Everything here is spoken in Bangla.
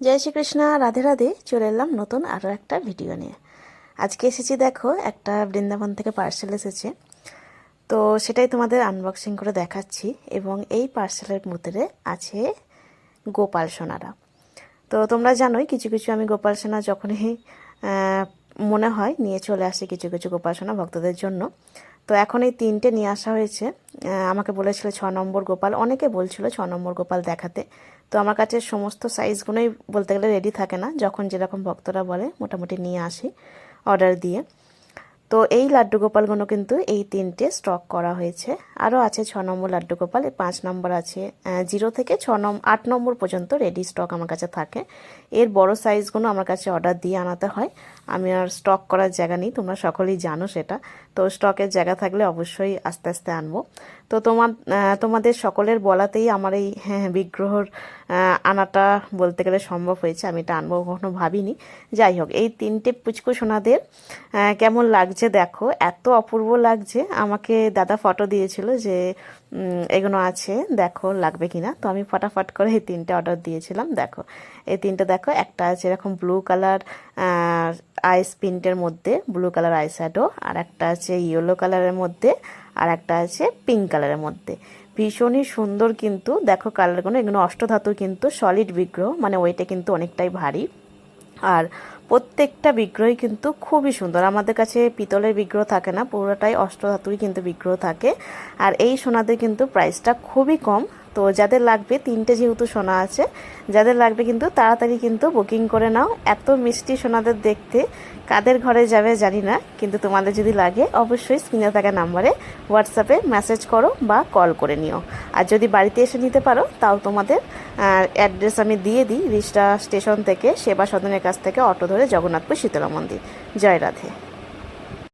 জয় শ্রীকৃষ্ণ, রাধে রাধে। চলে এলাম নতুন আরও একটা ভিডিও নিয়ে। আজকে এসেছি দেখো, একটা বৃন্দাবন থেকে পার্সেল এসেছে। তো সেটাই তোমাদের আনবক্সিং করে দেখাচ্ছি এবং এই পার্সেলের মধ্যে আছে গোপাল সোনারা। তো তোমরা জানোই, কিছু কিছু আমি গোপাল সোনা যখনই মনে হয় নিয়ে চলে আসি, কিছু কিছু গোপাল সোনা ভক্তদের জন্য। তো এখন এই তিনটে নিয়ে আসা হয়েছে। আমাকে বলেছিল ছ নম্বর গোপাল। অনেকে বলছিল ছ নম্বর গোপাল দেখাতে। তো আমার কাছে সমস্ত সাইজগুলোই বলতে গেলে রেডি থাকে না। যখন যেরকম ভক্তরা বলে, মোটামুটি নিয়ে আসি অর্ডার দিয়ে। তো এই লাড্ডু গোপালগুলো কিন্তু এই তিনটে স্টক করা হয়েছে। আরও আছে ছ নম্বর লাড্ডু গোপাল পাঁচ নম্বর আছে জিরো থেকে ছ নম্বর আট নম্বর পর্যন্ত রেডি স্টক আমার কাছে থাকে। এর বড় সাইজগুলো আমার কাছে অর্ডার দিয়ে আনাতে হয়। আমি আর স্টক করার জায়গা নেই তোমরা সকলেই জানো সেটা। তো স্টকের জায়গা থাকলে অবশ্যই আস্তে আস্তে আনব। তো তোমার তোমাদের সকলের বলাতেই আমার এই হ্যাঁ হ্যাঁ, বিগ্রহর আনাটা বলতে গেলে সম্ভব হয়েছে। আমি এটা আনব কখনো ভাবিনি। যাই হোক এই তিনটে পুচকু সোনাদের কেমন লাগছে দেখো, এত অপূর্ব লাগছে। আমাকে দাদা ফটো দিয়েছিল যে এগুলো আছে, দেখো লাগবে কিনা। তো আমি ফটাফট করে এই তিনটে অর্ডার দিয়েছিলাম, দেখো। এই তিনটে দেখো, একটা আছে এরকম ব্লু কালার আইস প্রিন্টের মধ্যে ব্লু কালার আই শ্যাডো আর একটা আছে ইয়েলো কালারের মধ্যে, আর একটা আছে পিঙ্ক কালারের মধ্যে। ভীষণই সুন্দর কিন্তু, দেখো কালারগুলো এগুলো অষ্টধাতুর কিন্তু সলিড বিগ্রহ মানে ওইটা কিন্তু অনেকটাই ভারী। আর প্রত্যেকটা বিগ্রহই কিন্তু খুবই সুন্দর। আমাদের কাছে পিতলের বিগ্রহ থাকে না, পুরোটাই অষ্টধাতুরই কিন্তু বিগ্রহ থাকে। আর এই সোনাদের কিন্তু প্রাইসটা খুবই কম। তো যাদের লাগবে, তিনটে যেহেতু সোনা আছে, যাদের লাগবে কিন্তু তাড়াতাড়ি কিন্তু বুকিং করে নাও। এত মিষ্টি সোনাদের দেখতে, কাদের ঘরে যাবে জানি না, কিন্তু তোমাদের যদি লাগে, অবশ্যই স্ক্রিনে থাকা নাম্বারে হোয়াটসঅ্যাপে মেসেজ করো বা কল করে নিও। আর যদি বাড়িতে এসে নিতে পারো, তাও তোমাদের অ্যাড্রেস আমি দিয়ে দিই, রিষ্টা স্টেশন থেকে সেবা সদনের কাছ থেকে অটো ধরে জগন্নাথপুর শীতলা মন্দির। জয় রাধে।